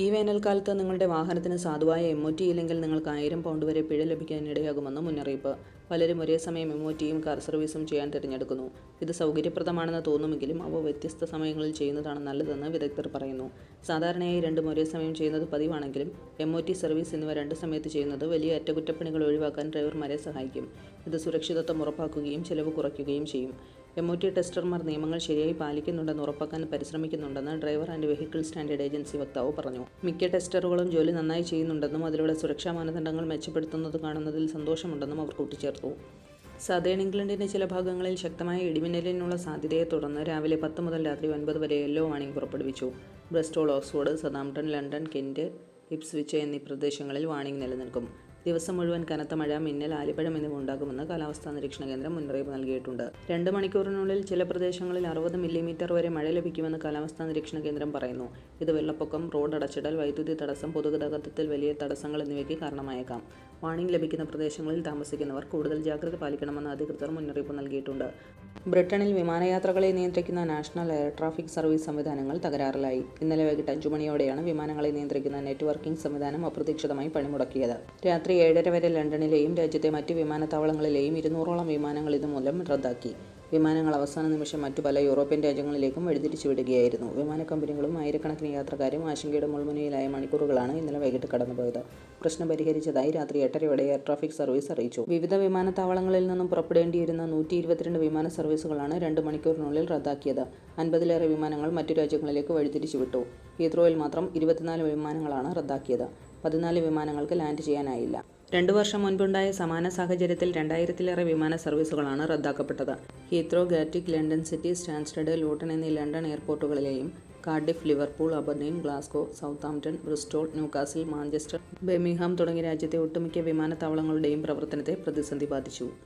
ഈ വേനൽക്കാലത്ത് നിങ്ങളുടെ വാഹനത്തിന് സാധുവായ എം ഒ ടി ഇല്ലെങ്കിൽ നിങ്ങൾക്ക് ആയിരം പൗണ്ട് വരെ പിഴ ലഭിക്കാൻ ഇടയാകുമെന്ന് മുന്നറിയിപ്പ്. പലരും ഒരേ സമയം എം ഒ ടിയും കാർ സർവീസും ചെയ്യാൻ തിരഞ്ഞെടുക്കുന്നു. ഇത് സൗകര്യപ്രദമാണെന്ന് തോന്നുമെങ്കിലും അവ വ്യത്യസ്ത സമയങ്ങളിൽ ചെയ്യുന്നതാണ് നല്ലതെന്ന് വിദഗ്ധർ പറയുന്നു. സാധാരണയായി രണ്ടും ഒരേ സമയം ചെയ്യുന്നത് പതിവാണെങ്കിലും എം ഒ ടി സർവീസ് എന്നിവ രണ്ട് സമയത്ത് ചെയ്യുന്നത് വലിയ അറ്റകുറ്റപ്പണികൾ ഒഴിവാക്കാൻ ഡ്രൈവർമാരെ സഹായിക്കും. ഇത് സുരക്ഷിതത്വം ഉറപ്പാക്കുകയും ചെലവ് കുറയ്ക്കുകയും ചെയ്യും. എം ഒ ടി ടെസ്റ്റർമാർ നിയമങ്ങൾ ശരിയായി പാലിക്കുന്നുണ്ടെന്ന് ഉറപ്പാക്കാൻ പരിശ്രമിക്കുന്നുണ്ടെന്ന് driver and vehicle standard agency വക്താവ് പറഞ്ഞു. മിക്ക ടെസ്റ്ററുകളും ജോലി നന്നായി ചെയ്യുന്നുണ്ടെന്നും അതിലൂടെ സുരക്ഷാ മാനദണ്ഡങ്ങൾ മെച്ചപ്പെടുത്തുന്നത് കാണുന്നതിൽ സന്തോഷമുണ്ടെന്നും അവർ കൂട്ടിച്ചേർത്തു. സദേൺ ഇംഗ്ലണ്ടിന്റെ ചില ഭാഗങ്ങളിൽ ശക്തമായ ഇടിമിന്നലിനുള്ള സാധ്യതയെ തുടർന്ന് രാവിലെ പത്ത് മുതൽ രാത്രി ഒൻപത് വരെ യെല്ലോ വാണിംഗ് പുറപ്പെടുവിച്ചു. Bristol Oxford Southampton London Kent Ipswich എന്നീ പ്രദേശങ്ങളിൽ വാണിംഗ് നിലനിൽക്കും. ദിവസം മുഴുവൻ കനത്ത മഴ മിന്നൽ ആലിപ്പഴം എന്നിവ ഉണ്ടാകുമെന്ന് കാലാവസ്ഥാ നിരീക്ഷണ കേന്ദ്രം മുന്നറിയിപ്പ് നൽകിയിട്ടുണ്ട്. രണ്ട് മണിക്കൂറിനുള്ളിൽ ചില പ്രദേശങ്ങളിൽ അറുപത് മില്ലിമീറ്റർ വരെ മഴ ലഭിക്കുമെന്ന് കാലാവസ്ഥാ നിരീക്ഷണ കേന്ദ്രം പറയുന്നു. ഇത് വെള്ളപ്പൊക്കം റോഡ് അടച്ചിടൽ വൈദ്യുതി തടസ്സം പൊതുഗതാഗതത്തിൽ വലിയ തടസ്സങ്ങൾ എന്നിവയ്ക്ക് കാരണമായേക്കാം. വാണിംഗ് ലഭിക്കുന്ന പ്രദേശങ്ങളിൽ താമസിക്കുന്നവർ കൂടുതൽ ജാഗ്രത പാലിക്കണമെന്ന് അധികൃതർ മുന്നറിയിപ്പ് നൽകിയിട്ടുണ്ട്. ബ്രിട്ടനിൽ വിമാനയാത്രകളെ നിയന്ത്രിക്കുന്ന നാഷണൽ എയർ ട്രാഫിക് സർവീസ് സംവിധാനങ്ങൾ തകരാറിലായി. ഇന്നലെ വൈകിട്ട് അഞ്ചു മണിയോടെയാണ് വിമാനങ്ങളെ നിയന്ത്രിക്കുന്ന നെറ്റ്വർക്കിംഗ് സംവിധാനം അപ്രതീക്ഷിതമായി പണിമുടക്കിയത്. രാത്രി ഏഴര വരെ ലണ്ടനിലെയും രാജ്യത്തെ മറ്റ് വിമാനത്താവളങ്ങളിലെയും ഇരുന്നൂറോളം വിമാനങ്ങൾ ഇതുമൂലം റദ്ദാക്കി. വിമാനങ്ങൾ അവസാന നിമിഷം മറ്റു പല യൂറോപ്യൻ രാജ്യങ്ങളിലേക്കും വഴിതിരിച്ചു വിടുകയായിരുന്നു വിമാന കമ്പനികളും ആയിരക്കണക്കിന് യാത്രക്കാരും ആശങ്കയുടെ മുൾമുനയിലായ മണിക്കൂറുകളാണ് ഇന്നലെ വൈകിട്ട് കടന്നുപോയത്. പ്രശ്നം പരിഹരിച്ചതായി രാത്രി എട്ടരയോടെ എയർ ട്രാഫിക് സർവീസ് അറിയിച്ചു. വിവിധ വിമാനത്താവളങ്ങളിൽ നിന്നും പുറപ്പെടേണ്ടിയിരുന്ന നൂറ്റി ഇരുപത്തിരണ്ട് വിമാന സർവീസുകളാണ് രണ്ട് മണിക്കൂറിനുള്ളിൽ റദ്ദാക്കിയത്. അൻപതിലേറെ വിമാനങ്ങൾ മറ്റു രാജ്യങ്ങളിലേക്ക് വഴിതിരിച്ചു വിട്ടു ഹീത്രോയിൽ മാത്രം ഇരുപത്തിനാല് വിമാനങ്ങളാണ് റദ്ദാക്കിയത്. പതിനാല് വിമാനങ്ങൾക്ക് ലാൻഡ് ചെയ്യാനായില്ല. രണ്ടു വർഷം മുൻപുണ്ടായ സമാന സാഹചര്യത്തിൽ രണ്ടായിരത്തിലേറെ വിമാന സർവീസുകളാണ് റദ്ദാക്കപ്പെട്ടത്. Heathrow Gatwick London city Stansted Luton എന്നീ London എയർപോർട്ടുകളിലെയും Cardiff Liverpool Aberdeen south Southampton Bristol Newcastle Manchester Birmingham തുടങ്ങിയ രാജ്യത്തെ ഒട്ടുമിക്ക വിമാനത്താവളങ്ങളുടെയും പ്രവർത്തനത്തെ പ്രതിസന്ധി ബാധിച്ചു.